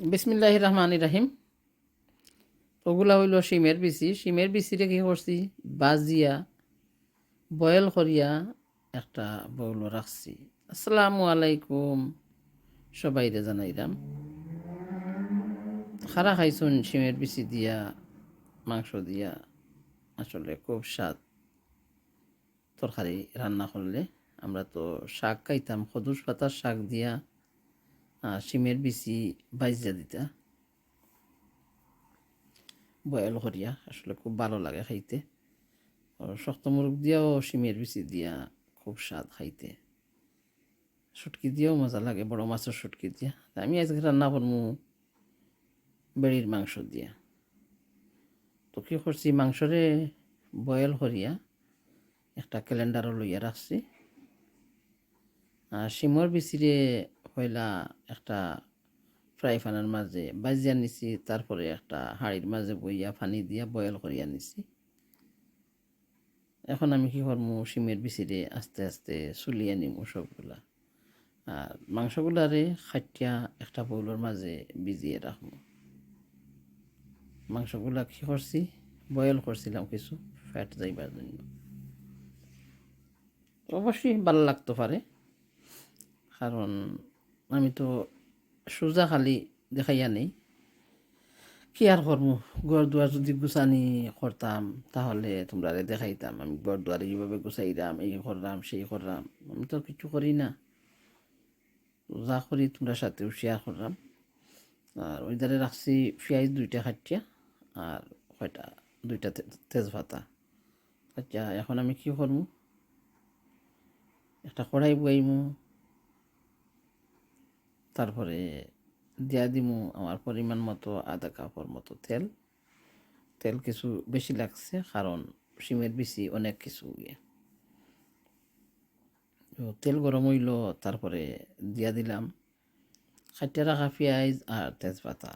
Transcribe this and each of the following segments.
বিসমিল্লাহ রহমান রাহিম। ওগুলা হইল শিমের বিচি। শিমের বিচিরে কি করছি? বাজিয়া, বয়েল করিয়া একটা বউল রাখছি। আসসালামু আলাইকুম। সবাই সবাইরে জানাইলাম। খারা খাইছুন শিমের বিচি দিয়া, মাংস দিয়া। আসলে খুব স্বাদ। তরকারি রান্না করলে আমরা তো শাক খাইতাম। খদুস পাতার শাক দিয়া শিমের বিচি বাইজা দিতা। বয়েল করিয়া আসলে খুব ভালো লাগে খাইতে। শক্ত মুরগ দিয়াও শিমের বিচি দিয়া খুব স্বাদ খাইতে। শুটকি দিয়েও মজা লাগে, বড় মাছের শুটকি দিয়া। আমি আজকে রান্না করব বেড়ির মাংস দিয়া। তো কি করছি, মাংসরে বয়েল করিয়া একটা ক্যালেন্ডারও লইয়া রাখছি। আর শিমর বিচিরে হইলা একটা ফ্রাই প্যানের মাঝে বাজিয়া নিছি, তারপরে একটা হাঁড়ির মাঝে বইয়া পানি দিয়া বয়েল করিয়া নিছি। এখন আমি কি করব শিমের বিচিরে আস্তে আস্তে চুলিয়ে নিমু সবগুলা। আর মাংসগুলারে খাটিয়া একটা বউলের মাঝে ভিজিয়ে রাখব মাংসগুলা কি করছি বয়েল করছিলাম কিছু ফ্যাট যাইবার জন্য। অবশ্যই ভালো লাগতে পারে, কারণ আমি তো সোজা খালি দেখাইয়া নেই। কি আর করব ঘর দুয়ার যদি গুছানি করতাম, তাহলে তোমরা দেখাইতাম। আমি ঘর দুয়ারে এইভাবে গুছাইলাম এই করলাম সেই করলাম আমি তো কিছু করি না। যা করি তোমরা সাথেও শেয়ার করলাম আর ওই ধারে রাখছি পেঁয়াজ দুইটা খাটিয়া আর কয়টা? দুইটা তেজপাতা। আচ্ছা এখন আমি কি করব একটা কড়াই বইমু। তারপরে দিয়া দিমু আমার পরিমাণ মতো আধা কাপড় মতো তেল। তেল কিছু বেশি লাগছে, কারণ সিমের বেশি অনেক কিছু ইয়ে। তেল গরম হইল, তারপরে দিয়া দিলাম। খাটিয়া রাখা পেঁয়াজ আর তেজপাতা।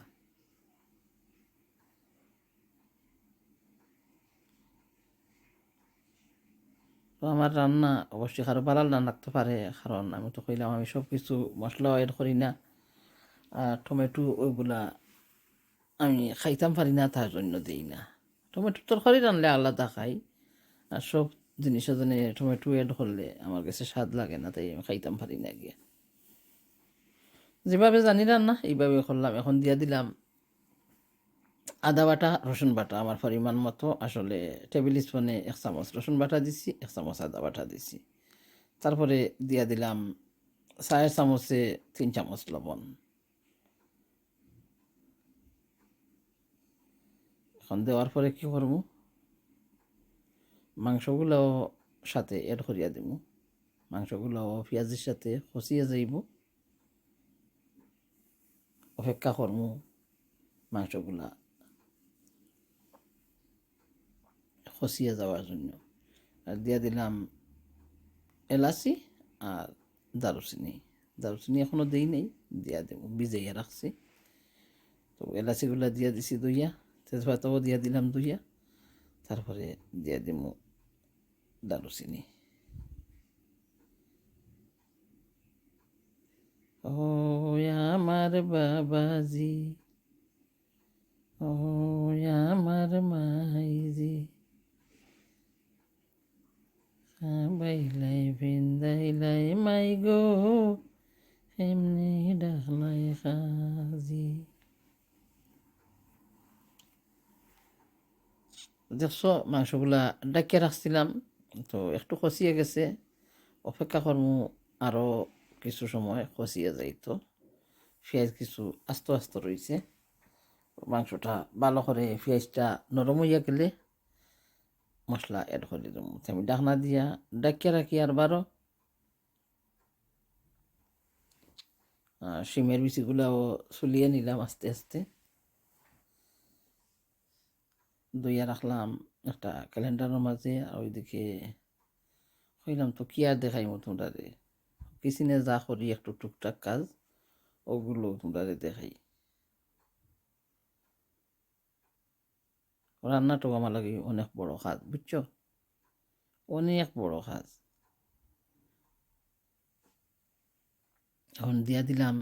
তো আমার রান্না অবশ্যই কারও ভালো না লাগতে পারে, কারণ আমি তো কইলাম আমি সব কিছু মশলা এড করি না। আর টমেটো ওইগুলা আমি খাইতাম পারি না, তার জন্য দিই না। টমেটো তরকারি রানলে আলাদা খাই, আর সব জিনিসের জন্য টমেটো এড করলে আমার কাছে স্বাদ লাগে না, তাই আমি খাইতাম পারি না গিয়ে। যেভাবে জানি রান্না, এইভাবে করলাম, এখন দিয়া দিলাম। আদা বাটা, রসুন বাটা আমার পরিমাণ মতো। আসলে টেবিল স্পুনে এক চামচ রসুন বাটা দিছি, এক চামচ আদা বাটা দিছি। তারপরে দিয়া দিলাম চায়ের চামচে তিন চামচ লবণ। এখন দেওয়ার পরে কি করব? মাংসগুলোও সাথে এড করিয়া দিব। মাংসগুলোও পেঁয়াজের সাথে কষিয়ে যাইব। অপেক্ষা করব মাংসগুলা খসিয়ে যাওয়ার জন্য। আর দিয়া দিলাম এলাচি আর দারুচিনি। দারুচিনি এখনও দেই নেই, দিয়া দেব, ভিজাইয়া রাখছি। তো এলাচিগুলা দিয়া দিছি দইয়া, তেজপাতাও দিয়া দিলাম দইয়া, তারপরে দিয়া দিব দারুচিনি। ও আমার বাবাজি ও দেখছ মাংসগুলা ডাকিয়ে রাখছিলাম তো একটু কষিয়ে গেছে। অপেক্ষা করব আরও কিছু সময় কষিয়ে যাইতো পেঁয়াজ কিছু আস্ত আস্ত রয়েছে মাংসটা ভালো করে পেঁয়াজটা নরম হইয়া গেলে মশলা এড করে দেবো আমি ডাকনা দিয়া ডাকিয়ে রাখি আর বারো শিমের বিচিগুলাও চুলিয়ে নিলাম আস্তে আস্তে। দইয়া রাখলাম একটা ক্যালেন্ডারের মাঝে আর ওইদিকে কইলাম তো কি আর দেখাই তোমরা রে কিচেনে যা করি একটু টুকটাক কাজ, ওগুলো তোমরা দেখাই। রান্নাটাও আমার লাগে অনেক বড় কাজ, বুঝছ? অনেক বড় কাজ। এখন দিয়া দিলাম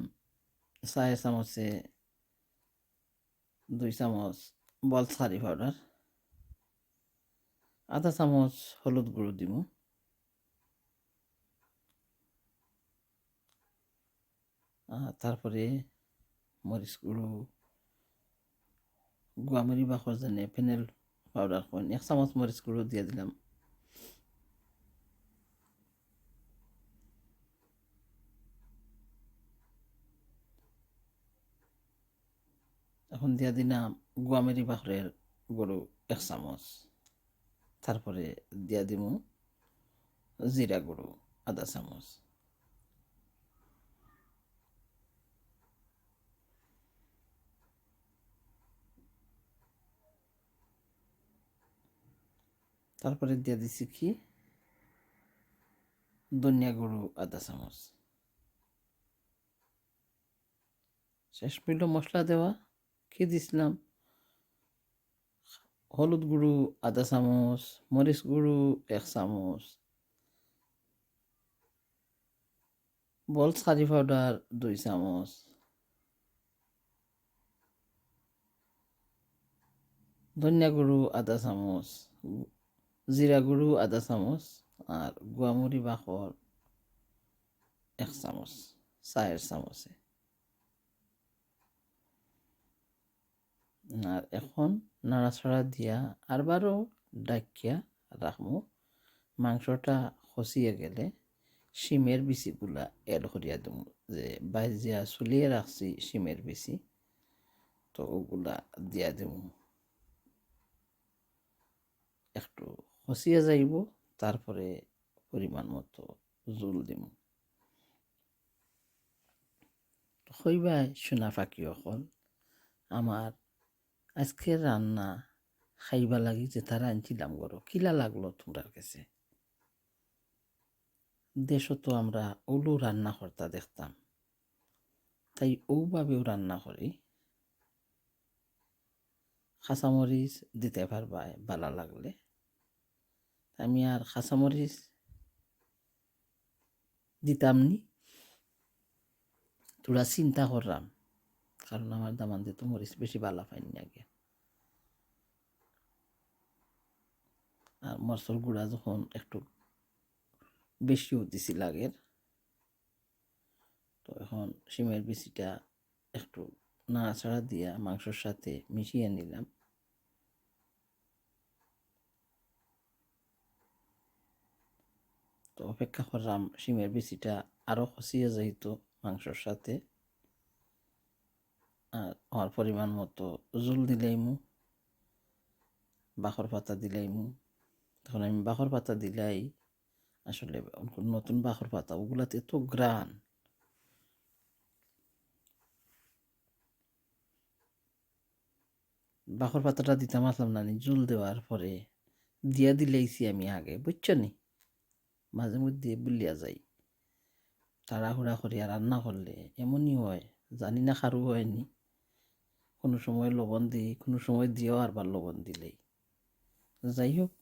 চায়ের চামচে দুই চামচ বল সারি পাউডার। আধা চামচ হলুদ গুঁড়ো দিব। তারপরে মরিচ গুঁড়ো গুয়ামরি বাখর জন্য ফেনেল পাউডার এক চামচ মরিচ গুঁড়ো দিয়ে দিলাম। দিয়া দিলাম গুয়ামেরি বাখরের গরু এক চামচ। তারপরে দিয়া দিব জিরা গুঁড়ো আধা চামচ। তারপরে দিয়ে দিছি কি? ধনিয়া গুঁড়ো আধা চামচ। শেষ মিল মশলা দেওয়া। কি দিছিলাম। হলুদ গুঁড়ো আধা চামচ, মরিচ গুঁড়ো, এক চামচ। বল চারি পাউডার দুই চামচ। ধনিয়া গুঁড়ো আধা চামচ। জিরা গুঁড়ো আধা চামচ আর গুয়ামুড়ি বাখর এক চামচ চায়ের চামচে। আর এখন নাড়াছাড়া দিয়া আরবারও ডাকিয়া রাখমু মাংসটা খসিয়ে গেলে শিমের বিচিগুলা এড করিয়া দিম, যে বাইজিয়া চুলিয়ে রাখছি শিমের বিচি, তো ওগুলা দিয়া দিম। একটু খসিয়ে যাইব তারপরে পরিমাণ মতো জোল দিম। হইবাই সোনা ফাঁকি অকল আমার আজকের রান্না খাইবা লাগি যে তারা আনছিলাম গরো। কিলা লাগল তোমরার কাছে? দেশও তো আমরা ওলু রান্না করতা দেখতাম। তাই ওভাবেও রান্না করি। খাঁচামরিচ দিতে পারবাই বালা লাগলে। আমি আর খাঁচামরিচ দিতাম নি। তোরা চিন্তা করলাম কারণ আমার দামান দিতে মরিচ বেশি বালা পাইনি আগে। আর মরসল গুঁড়া যখন একটু বেশিও দিছি লাগের, তো এখন সিমের বিচিটা একটু নাড়াচাড়া দিয়া মাংসর সাথে মিশিয়ে নিলাম। তো অপেক্ষা করলাম সিমের বিচিটা আরও খসিয়ে যেহেতু মাংসর সাথে, আর আমার পরিমাণ মতো জল দিলাইমু বাখর পাতা দিলাইমু তখন আমি বাখর পাতা দিলাই। আসলে নতুন বাখর পাতা, ওগুলাতে এত গ্রান বাখর পাতাটা দিতাম আসলাম না জল দেওয়ার পরে দিয়া দিলেইছি আমি আগে, বুঝছ নি? মাঝে মধ্যে বুলিয়া যাই। তাড়াহুড়া করিয়া রান্না করলে এমনই হয়, জানি না খারু হয়নি কোনো সময় লবণ দিই, কোনো সময় দিয়েও আরবার লবণ দিলেই। যাই হোক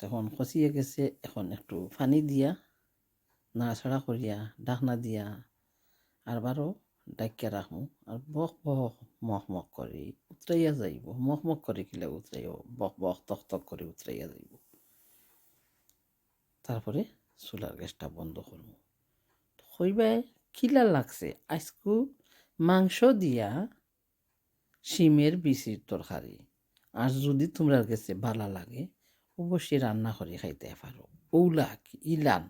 তখন খসিয়ে গেছে, এখন একটু পানি দিয়া নাড়াছাড়া করিয়া, ডাকনা দিয়া আরবারও ডাকিয়া রাখমু আর বক বক মখ করে উতরাইয়া যাইব। মখ করে কিলে উতরাইব বক বক তক তক করে উতরাইয়া যাইব। তারপরে চুলার গ্যাসটা বন্ধ করব হইবাই কিলা লাগছে? আজকু মাংস দিয়া শিমের বিচির তরকারি আর যদি তোমরা গেছে ভালো লাগে অবশ্যই রান্না করে খাইতে পারো। ওলা ইলান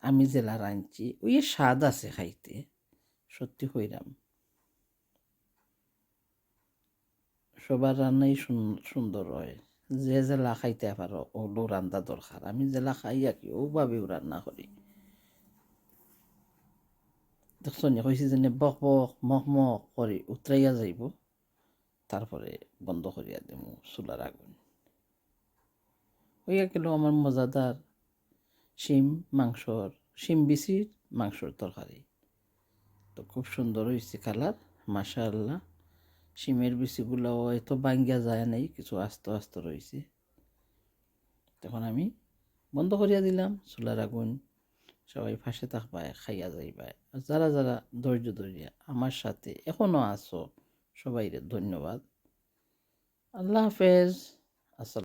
আমি জেলা রাঁধছি, ওই স্বাদ আছে খাইতে, সত্যি কইরাম। সবার রান্নাই সুন্দর হয়। যে জেলা খাইতে পারো ওলো রান্না দরকার। আমি জেলা খাই আর কি, ওভাবেও রান্না করি। দেখছনি, কইছি যেনে বক বক মখ মখ করে উতরাইয়া যাইব, তারপরে বন্ধ করিয়া দিব চুলার আগুন। হইয়া গেল আমার মজাদার শিম মাংসর, শিম বিচির মাংসর তরকারি। তো খুব সুন্দর হয়েছে কালার, মাশাআল্লাহ। শিমের বিচিগুলোও এত বাঙ্গিয়া যায় নাই, কিছু আস্ত আস্ত রয়েছে তখন আমি বন্ধ করিয়া দিলাম, চুলার আগুন, সবাই পাশে থাকবায় খাইয়া যাইবায় আর যারা যারা ধৈর্য ধরিয়া আমার সাথে এখনও আছো, সবাইরে ধন্যবাদ। আল্লাহ হাফেজ, আসসালাম